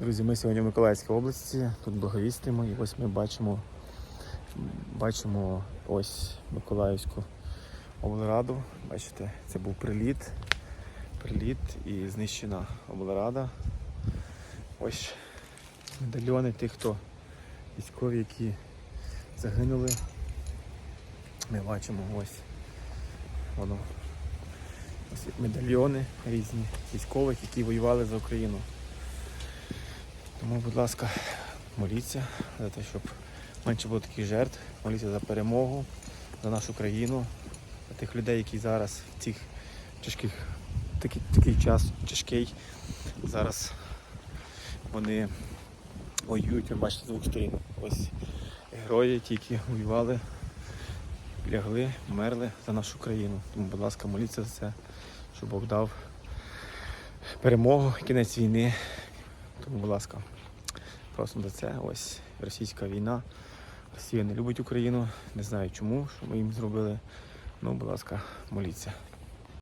Друзі, ми сьогодні в Миколаївській області, тут благовістимо, і ось ми бачимо, бачимо ось Миколаївську облраду. Бачите, це був приліт, приліт і знищена облрада. Ось медальйони тих, хто військові, які загинули. Ми бачимо ось воно. Ось медальйони різні військових, які воювали за Україну. Тому, будь ласка, моліться за те, щоб менше було таких жертв, моліться за перемогу, за нашу країну, за тих людей, які зараз в цих тяжких, такий, такий час тяжкий. Зараз вони воюють, ви бачите, з двох сторін. Ось герої, ті, які воювали, лягли, вмерли за нашу країну. Тому, будь ласка, моліться за це, щоб Бог дав перемогу, кінець війни. Тому, будь ласка, просто за це. Ось російська війна. Росія не любить Україну. Не знаю чому, що ми їм зробили. Ну, будь ласка, моліться.